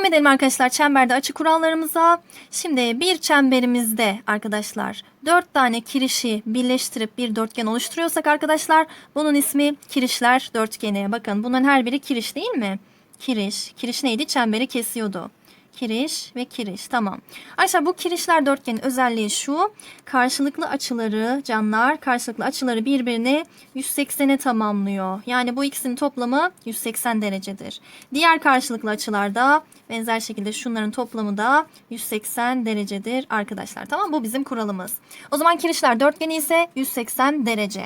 Devam edelim arkadaşlar çemberde açı kurallarımıza. Şimdi bir çemberimizde arkadaşlar 4 tane kirişi birleştirip bir dörtgen oluşturuyorsak arkadaşlar bunun ismi kirişler dörtgeni. Bakın bunların her biri kiriş değil mi? Kiriş. Kiriş neydi? Çemberi kesiyordu. Kiriş ve kiriş. Tamam. Arkadaşlar bu kirişler dörtgenin özelliği şu. Karşılıklı açıları canlar karşılıklı açıları birbirini 180'e tamamlıyor. Yani bu ikisinin toplamı 180 derecedir. Diğer karşılıklı açılarda benzer şekilde şunların toplamı da 180 derecedir arkadaşlar. Tamam bu bizim kuralımız. O zaman kirişler dörtgeni ise 180 derece.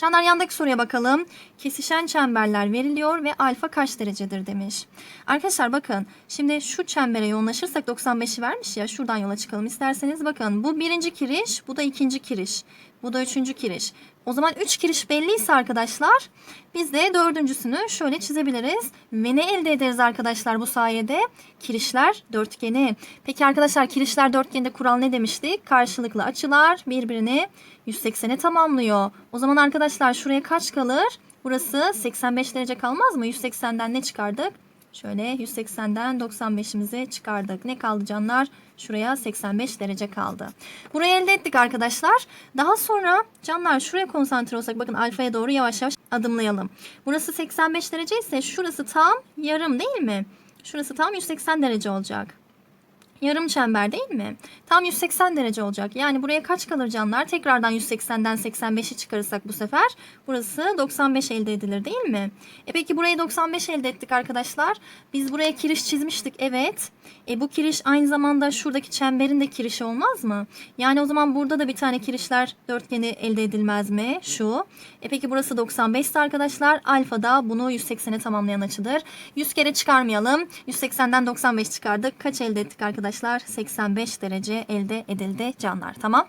Canlar yandaki soruya bakalım. Kesişen çemberler veriliyor ve alfa kaç derecedir demiş. Arkadaşlar bakın şimdi şu çembere yoğunlaşırsak 95'i vermiş ya şuradan yola çıkalım isterseniz. Bakın bu birinci kiriş bu da ikinci kiriş bu da üçüncü kiriş. O zaman üç kiriş belliyse arkadaşlar biz de dördüncüsünü şöyle çizebiliriz. Ve ne elde ederiz arkadaşlar bu sayede? Kirişler dörtgeni. Peki arkadaşlar kirişler dörtgeninde kural ne demiştik? Karşılıklı açılar birbirini 180'e tamamlıyor. O zaman arkadaşlar şuraya kaç kalır? Burası 85 derece kalmaz mı? 180'den ne çıkardık? Şöyle 180'den 95'imizi çıkardık. Ne kaldı canlar? Şuraya 85 derece kaldı. Burayı elde ettik arkadaşlar. Daha sonra canlar şuraya konsantre olsak bakın alfaya doğru yavaş yavaş adımlayalım. Burası 85 derece ise şurası tam yarım değil mi? Şurası tam 180 derece olacak. Yarım çember değil mi? Tam 180 derece olacak. Yani buraya kaç kalır canlar? Tekrardan 180'den 85'i çıkarırsak bu sefer burası 95 elde edilir değil mi? E peki burayı 95 elde ettik arkadaşlar. Biz buraya kiriş çizmiştik. Evet. E bu kiriş aynı zamanda şuradaki çemberin de kirişi olmaz mı? Yani o zaman burada da bir tane kirişler dörtgeni elde edilmez mi? Şu. E peki burası 95 ise arkadaşlar alfa da bunu 180'e tamamlayan açıdır. 100 kere çıkarmayalım. 180'den 95 çıkardık. Kaç elde ettik arkadaşlar? 85 derece elde edildi canlar. Tamam.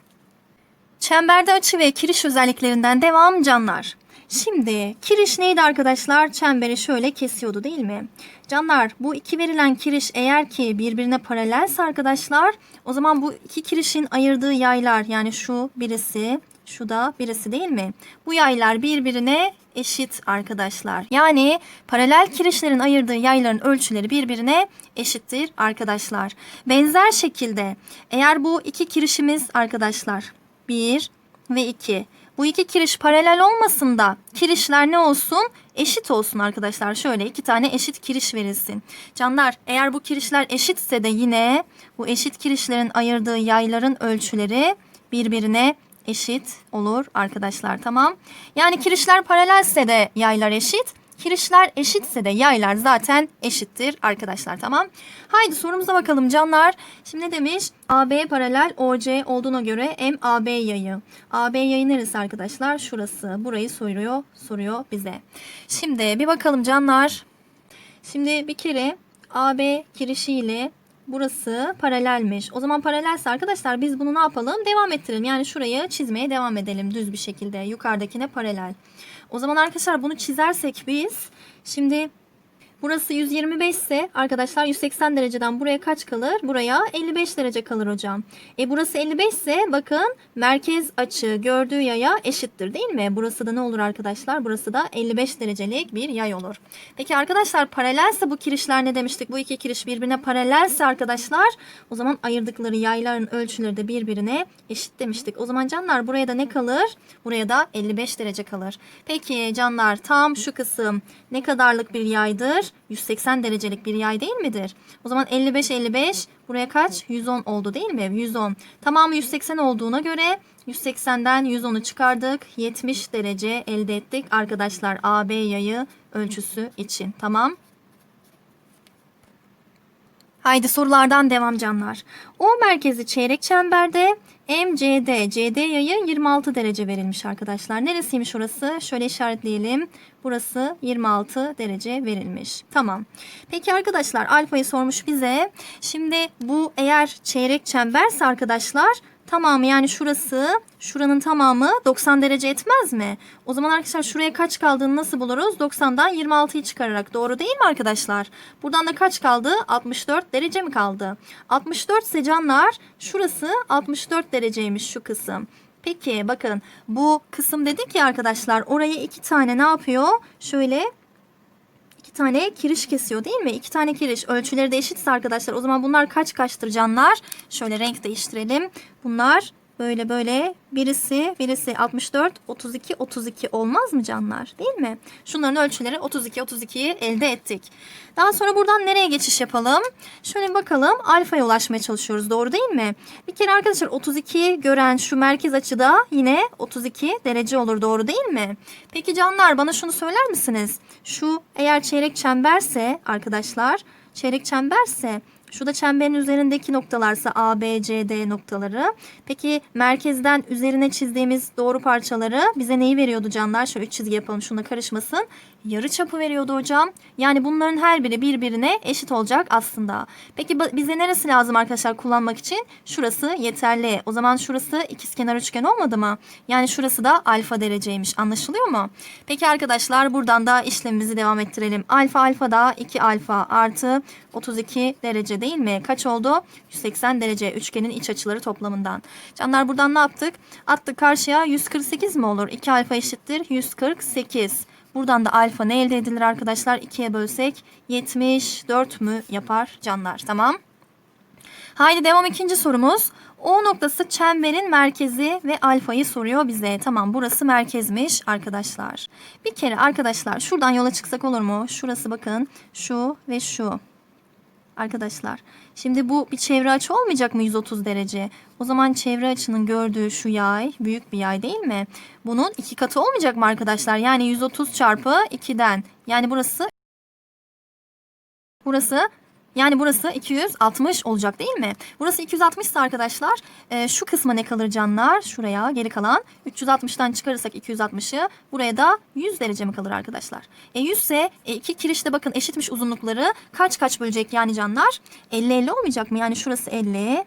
Çemberde açı ve kiriş özelliklerinden devam canlar. Şimdi kiriş neydi arkadaşlar? Çemberi şöyle kesiyordu değil mi? Canlar bu iki verilen kiriş eğer ki birbirine paralelse arkadaşlar o zaman bu iki kirişin ayırdığı yaylar yani şu birisi şu da birisi değil mi? Bu yaylar birbirine eşit arkadaşlar. Yani paralel kirişlerin ayırdığı yayların ölçüleri birbirine eşittir arkadaşlar. Benzer şekilde eğer bu iki kirişimiz arkadaşlar 1 ve 2 bu iki kiriş paralel olmasın da kirişler ne olsun? Eşit olsun arkadaşlar. Şöyle iki tane eşit kiriş verilsin. Canlar eğer bu kirişler eşitse de yine bu eşit kirişlerin ayırdığı yayların ölçüleri birbirine eşit olur arkadaşlar tamam. Yani kirişler paralelse de yaylar eşit. Kirişler eşitse de yaylar zaten eşittir arkadaşlar tamam. Haydi sorumuza bakalım canlar. Şimdi ne demiş? AB paralel OC olduğuna göre MAB yayı. AB yayı neresi arkadaşlar? Şurası. Burayı soruyor, soruyor bize. Şimdi bir bakalım canlar. Şimdi bir kere AB kirişiyle burası paralelmiş. O zaman paralelse arkadaşlar biz bunu ne yapalım? Devam ettirelim. Yani şurayı çizmeye devam edelim düz bir şekilde. Yukarıdakine paralel. O zaman arkadaşlar bunu çizersek biz şimdi burası 125 ise arkadaşlar 180 dereceden buraya kaç kalır? Buraya 55 derece kalır hocam. E burası 55 ise bakın merkez açı gördüğü yaya eşittir değil mi? Burası da ne olur arkadaşlar? Burası da 55 derecelik bir yay olur. Peki arkadaşlar paralelse bu kirişler ne demiştik? Bu iki kiriş birbirine paralelse arkadaşlar o zaman ayırdıkları yayların ölçüleri de birbirine eşit demiştik. O zaman canlar buraya da ne kalır? Buraya da 55 derece kalır. Peki canlar tam şu kısım ne kadarlık bir yaydır? 180 derecelik bir yay değil midir? O zaman 55 55 buraya kaç? 110 oldu değil mi? 110. Tamamı 180 olduğuna göre 180'den 110'u çıkardık. 70 derece elde ettik arkadaşlar AB yayı ölçüsü için. Tamam. Haydi sorulardan devam canlar. O merkezi çeyrek çemberde MCD, CD yayı 26 derece verilmiş arkadaşlar. Neresiymiş orası? Şöyle işaretleyelim. Burası 26 derece verilmiş. Tamam. Peki arkadaşlar alfayı sormuş bize. Şimdi bu eğer çeyrek çemberse arkadaşlar tamamı yani şurası şuranın tamamı 90 derece etmez mi? O zaman arkadaşlar şuraya kaç kaldığını nasıl buluruz? 90'dan 26'yı çıkararak doğru değil mi arkadaşlar? Buradan da kaç kaldı? 64 derece mi kaldı? 64 ise canlar şurası 64 dereceymiş şu kısım. Peki bakın bu kısım dedik ya arkadaşlar oraya iki tane ne yapıyor? Şöyle tane kiriş kesiyor değil mi? İki tane kiriş. Ölçüleri de eşitse arkadaşlar. O zaman bunlar kaç kaçtır canlar? Şöyle renk değiştirelim. Bunlar böyle böyle birisi birisi 64 32 32 olmaz mı canlar değil mi? Şunların ölçüleri 32 32'yi elde ettik. Daha sonra buradan nereye geçiş yapalım? Şöyle bakalım alfaya ulaşmaya çalışıyoruz doğru değil mi? Bir kere arkadaşlar 32'yi gören şu merkez açıda yine 32 derece olur doğru değil mi? Peki canlar bana şunu söyler misiniz? Şu eğer çeyrek çemberse arkadaşlar çeyrek çemberse şu da çemberin üzerindeki noktalarsa A, B, C, D noktaları. Peki merkezden üzerine çizdiğimiz doğru parçaları bize neyi veriyordu canlar? Şöyle üç çizgi yapalım şununla karışmasın. Yarı çapı veriyordu hocam. Yani bunların her biri birbirine eşit olacak aslında. Peki bize neresi lazım arkadaşlar kullanmak için? Şurası yeterli. O zaman şurası ikizkenar üçgen olmadı mı? Yani şurası da alfa dereceymiş. Anlaşılıyor mu? Peki arkadaşlar buradan da işlemimizi devam ettirelim. Alfa alfa da 2 alfa artı 32 derece değil mi? Kaç oldu? 180 derece üçgenin iç açıları toplamından. Canlar buradan ne yaptık? Attık karşıya 148 mi olur? 2 alfa eşittir 148. Buradan da alfa ne elde edilir arkadaşlar? 2'ye bölsek 74 mü yapar canlar? Tamam. Haydi devam ikinci sorumuz. O noktası çemberin merkezi ve alfayı soruyor bize. Tamam burası merkezmiş arkadaşlar. Bir kere arkadaşlar şuradan yola çıksak olur mu? Şurası bakın şu ve şu. Arkadaşlar şimdi bu bir çevre açı olmayacak mı 130 derece? O zaman çevre açının gördüğü şu yay büyük bir yay değil mi? Bunun iki katı olmayacak mı arkadaşlar? Yani 130 çarpı 2'den. Yani burası burası yani burası 260 olacak değil mi? Burası 260 ise arkadaşlar e, şu kısma ne kalır canlar? Şuraya geri kalan 360'tan çıkarırsak 260'ı buraya da 100 derece mi kalır arkadaşlar? E 100 ise e, iki kirişte bakın eşitmiş uzunlukları kaç kaç bölecek yani canlar? 50-50 olmayacak mı? Yani şurası 50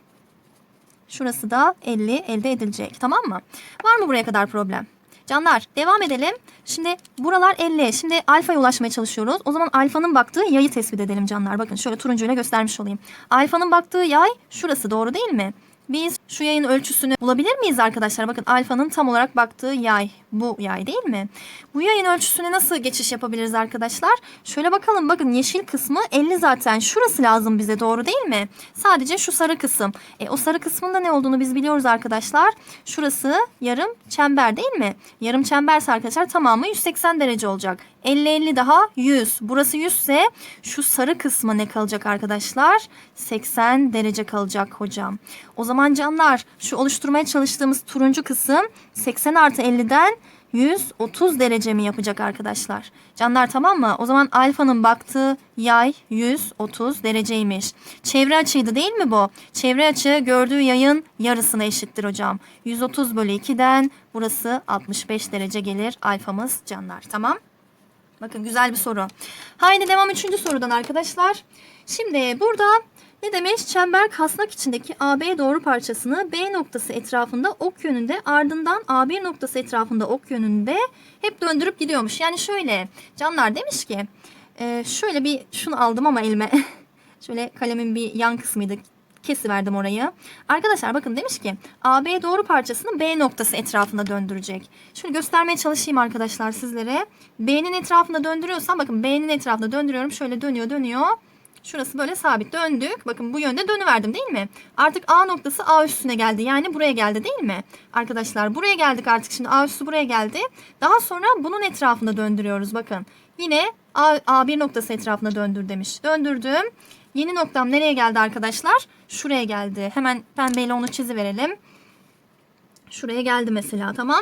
şurası da 50 elde edilecek tamam mı? Var mı buraya kadar problem? Canlar devam edelim. Şimdi buralar 50. Şimdi alfaya ulaşmaya çalışıyoruz. O zaman alfanın baktığı yayı tespit edelim canlar. Bakın şöyle turuncuyla göstermiş olayım. Alfanın baktığı yay şurası doğru değil mi? Biz şu yayın ölçüsünü bulabilir miyiz arkadaşlar? Bakın alfanın tam olarak baktığı yay bu yay değil mi? Bu yayın ölçüsüne nasıl geçiş yapabiliriz arkadaşlar? Şöyle bakalım bakın yeşil kısmı 50 zaten. Şurası lazım bize doğru değil mi? Sadece şu sarı kısım. E, o sarı kısmında ne olduğunu biz biliyoruz arkadaşlar. Şurası yarım çember değil mi? Yarım çemberse arkadaşlar tamamı 180 derece olacak. 50-50 daha 100. Burası 100 ise şu sarı kısmı ne kalacak arkadaşlar? 80 derece kalacak hocam. O zaman canlar şu oluşturmaya çalıştığımız turuncu kısım 80 artı 50'den 130 derece mi yapacak arkadaşlar? Canlar tamam mı? O zaman alfanın baktığı yay 130 dereceymiş. Çevre açıydı değil mi bu? Çevre açı gördüğü yayın yarısına eşittir hocam. 130 bölü 2'den burası 65 derece gelir alfamız canlar. Tamam. Bakın güzel bir soru. Haydi devam üçüncü sorudan arkadaşlar. Şimdi burada ne demiş? Çember kasnak içindeki AB doğru parçasını B noktası etrafında ok yönünde ardından A1 noktası etrafında ok yönünde hep döndürüp gidiyormuş. Yani şöyle canlar demiş ki e, şöyle bir şunu aldım ama elime şöyle kalemin bir yan kısmıydı kesiverdim orayı. Arkadaşlar bakın demiş ki AB doğru parçasını B noktası etrafında döndürecek. Şöyle göstermeye çalışayım arkadaşlar sizlere. B'nin etrafında döndürüyorsam bakın B'nin etrafında döndürüyorum. Şöyle dönüyor dönüyor. Şurası böyle sabit döndük. Bakın bu yönde dönüverdim değil mi? Artık A noktası A üstüne geldi. Yani buraya geldi değil mi? Arkadaşlar buraya geldik artık. Şimdi A üstü buraya geldi. Daha sonra bunun etrafında döndürüyoruz. Bakın yine A, A1 noktası etrafında döndür demiş. Döndürdüm. Yeni noktam nereye geldi arkadaşlar? Şuraya geldi. Hemen pembeyle onu çiziverelim. Şuraya geldi mesela tamam.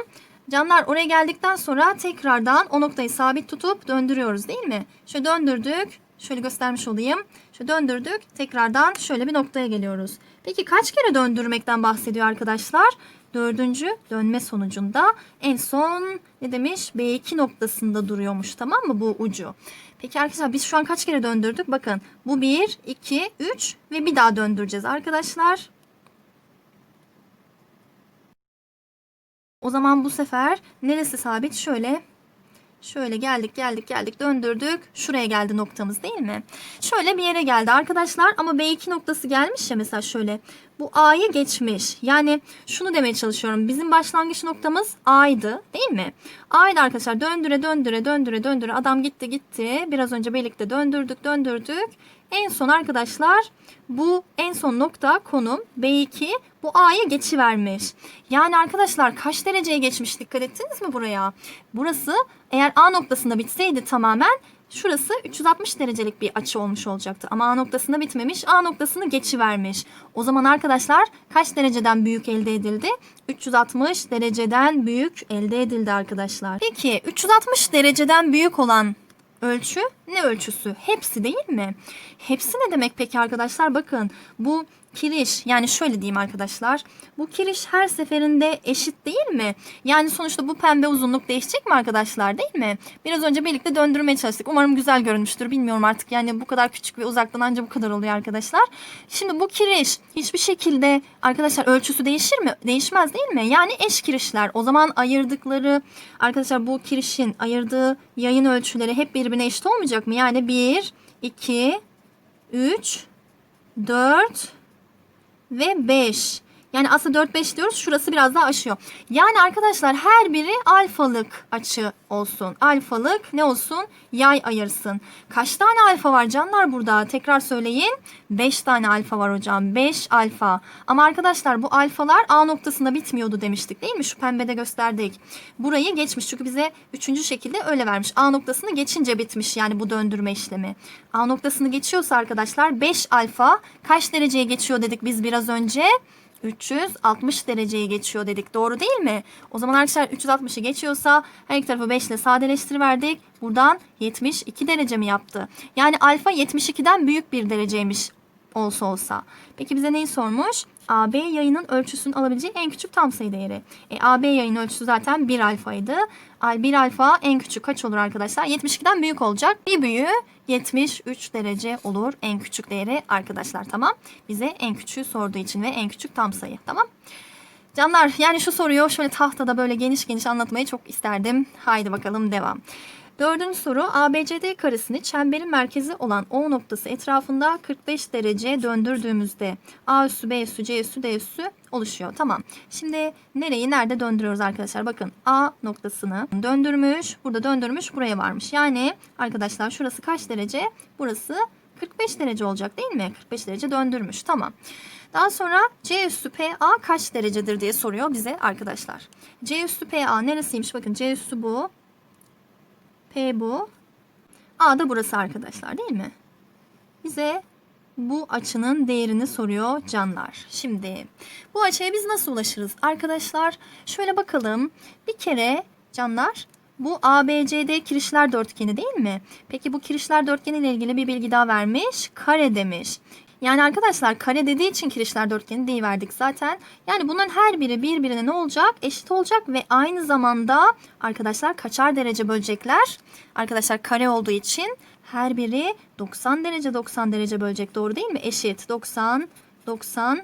Canlar oraya geldikten sonra tekrardan o noktayı sabit tutup döndürüyoruz değil mi? Şöyle döndürdük. Şöyle göstermiş olayım. Şöyle döndürdük. Tekrardan şöyle bir noktaya geliyoruz. Peki kaç kere döndürmekten bahsediyor arkadaşlar? Dördüncü dönme sonucunda en son ne demiş? B2 noktasında duruyormuş tamam mı bu ucu? Peki arkadaşlar biz şu an kaç kere döndürdük? Bakın bu 1, 2, 3 ve bir daha döndüreceğiz arkadaşlar. O zaman bu sefer neresi sabit? Şöyle Şöyle geldik geldik geldik döndürdük. Şuraya geldi noktamız değil mi? Şöyle bir yere geldi arkadaşlar ama B2 noktası gelmiş ya mesela şöyle. bu A'yı geçmiş. Yani şunu demeye çalışıyorum. Bizim başlangıç noktamız A'ydı değil mi? A'ydı arkadaşlar. Döndüre döndüre döndüre döndüre. Adam gitti gitti. Biraz önce birlikte döndürdük döndürdük. En son arkadaşlar bu en son nokta konum B2 bu A'ya geçivermiş. Yani arkadaşlar kaç dereceye geçmiş dikkat ettiniz mi buraya? Burası eğer A noktasında bitseydi tamamen şurası 360 derecelik bir açı olmuş olacaktı. Ama A noktasında bitmemiş. A noktasını geçivermiş. O zaman arkadaşlar kaç dereceden büyük elde edildi? 360 dereceden büyük elde edildi arkadaşlar. Peki 360 dereceden büyük olan ölçü ne ölçüsü? Hepsi değil mi? Hepsi ne demek peki arkadaşlar? Bakın bu kiriş yani şöyle diyeyim arkadaşlar. Bu kiriş her seferinde eşit değil mi? Yani sonuçta bu pembe uzunluk değişecek mi arkadaşlar değil mi? Biraz önce birlikte döndürmeye çalıştık. Umarım güzel görünmüştür. Bilmiyorum artık yani bu kadar küçük ve uzaktan anca bu kadar oluyor arkadaşlar. Şimdi bu kiriş hiçbir şekilde arkadaşlar ölçüsü değişir mi? Değişmez değil mi? Yani eş kirişler. O zaman ayırdıkları arkadaşlar bu kirişin ayırdığı yayın ölçüleri hep birbirine eşit olmayacak mı? Yani 1, 2, 3, 4 ve 5. Yani aslında 4-5 diyoruz. Şurası biraz daha aşıyor. Yani arkadaşlar her biri alfalık açı olsun. Alfalık ne olsun? Yay ayırsın. Kaç tane alfa var canlar burada? Tekrar söyleyin. 5 tane alfa var hocam. 5 alfa. Ama arkadaşlar bu alfalar A noktasında bitmiyordu demiştik değil mi? Şu pembede gösterdik. Burayı geçmiş. Çünkü bize üçüncü şekilde öyle vermiş. A noktasını geçince bitmiş yani bu döndürme işlemi. A noktasını geçiyorsa arkadaşlar 5 alfa kaç dereceye geçiyor dedik biz biraz önce? 360 dereceye geçiyor dedik. Doğru değil mi? O zaman arkadaşlar 360'ı geçiyorsa her iki tarafı 5 ile sadeleştiriverdik. Buradan 72 derece mi yaptı? Yani alfa 72'den büyük bir dereceymiş olsa olsa. Peki bize neyi sormuş? AB yayının ölçüsünün alabileceği en küçük tam sayı değeri. E, AB yayının ölçüsü zaten 1 alfaydı. Al 1 alfa en küçük kaç olur arkadaşlar? 72'den büyük olacak. Bir büyüğü 73 derece olur en küçük değeri arkadaşlar tamam. Bize en küçüğü sorduğu için ve en küçük tam sayı tamam. Canlar yani şu soruyu şöyle tahtada böyle geniş geniş anlatmayı çok isterdim. Haydi bakalım devam. Dördüncü soru ABCD karesini çemberin merkezi olan O noktası etrafında 45 derece döndürdüğümüzde A üssü, B üssü, C üssü, D üssü oluşuyor. Tamam. Şimdi nereyi nerede döndürüyoruz arkadaşlar? Bakın A noktasını döndürmüş. Burada döndürmüş. Buraya varmış. Yani arkadaşlar şurası kaç derece? Burası 45 derece olacak değil mi? 45 derece döndürmüş. Tamam. Daha sonra C üssü PA kaç derecedir diye soruyor bize arkadaşlar. C üssü PA neresiymiş? Bakın C üssü bu. P bu. A da burası arkadaşlar değil mi? Bize bu açının değerini soruyor canlar. Şimdi bu açıya biz nasıl ulaşırız? Arkadaşlar şöyle bakalım. Bir kere canlar bu ABCD kirişler dörtgeni değil mi? Peki bu kirişler dörtgeni ile ilgili bir bilgi daha vermiş. Kare demiş. Yani arkadaşlar kare dediği için kirişler dörtgeni deyiverdik zaten. Yani bunların her biri birbirine ne olacak? Eşit olacak ve aynı zamanda arkadaşlar kaçar derece bölecekler? Arkadaşlar kare olduğu için her biri 90 derece 90 derece bölecek. Doğru değil mi? Eşit 90 90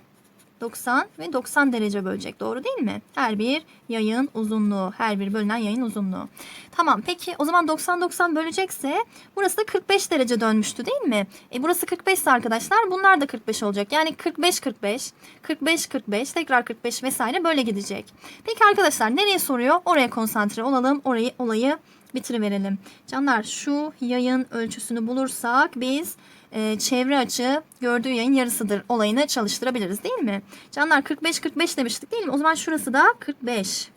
90 ve 90 derece bölecek. Doğru değil mi? Her bir yayın uzunluğu. Her bir bölünen yayın uzunluğu. Tamam peki o zaman 90-90 bölecekse burası da 45 derece dönmüştü değil mi? E burası 45 ise arkadaşlar bunlar da 45 olacak. Yani 45-45, 45-45, tekrar 45 vesaire böyle gidecek. Peki arkadaşlar nereye soruyor? Oraya konsantre olalım. Orayı olayı bitiriverelim. Canlar şu yayın ölçüsünü bulursak biz e, çevre açı gördüğü yayın yarısıdır olayını çalıştırabiliriz değil mi? Canlar 45-45 demiştik değil mi? O zaman şurası da 45.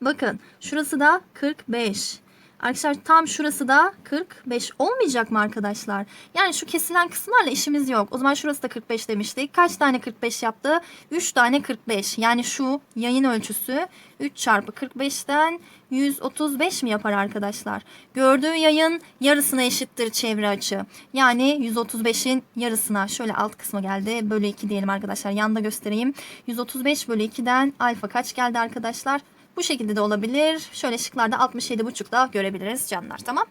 Bakın şurası da 45. Arkadaşlar tam şurası da 45 olmayacak mı arkadaşlar? Yani şu kesilen kısımlarla işimiz yok. O zaman şurası da 45 demiştik. Kaç tane 45 yaptı? 3 tane 45. Yani şu yayın ölçüsü 3 çarpı 45'ten 135 mi yapar arkadaşlar? Gördüğü yayın yarısına eşittir çevre açı. Yani 135'in yarısına şöyle alt kısmı geldi. Bölü 2 diyelim arkadaşlar. Yanda göstereyim. 135 bölü 2'den alfa kaç geldi arkadaşlar? Bu şekilde de olabilir. Şöyle şıklarda 67,5 da görebiliriz canlar tamam.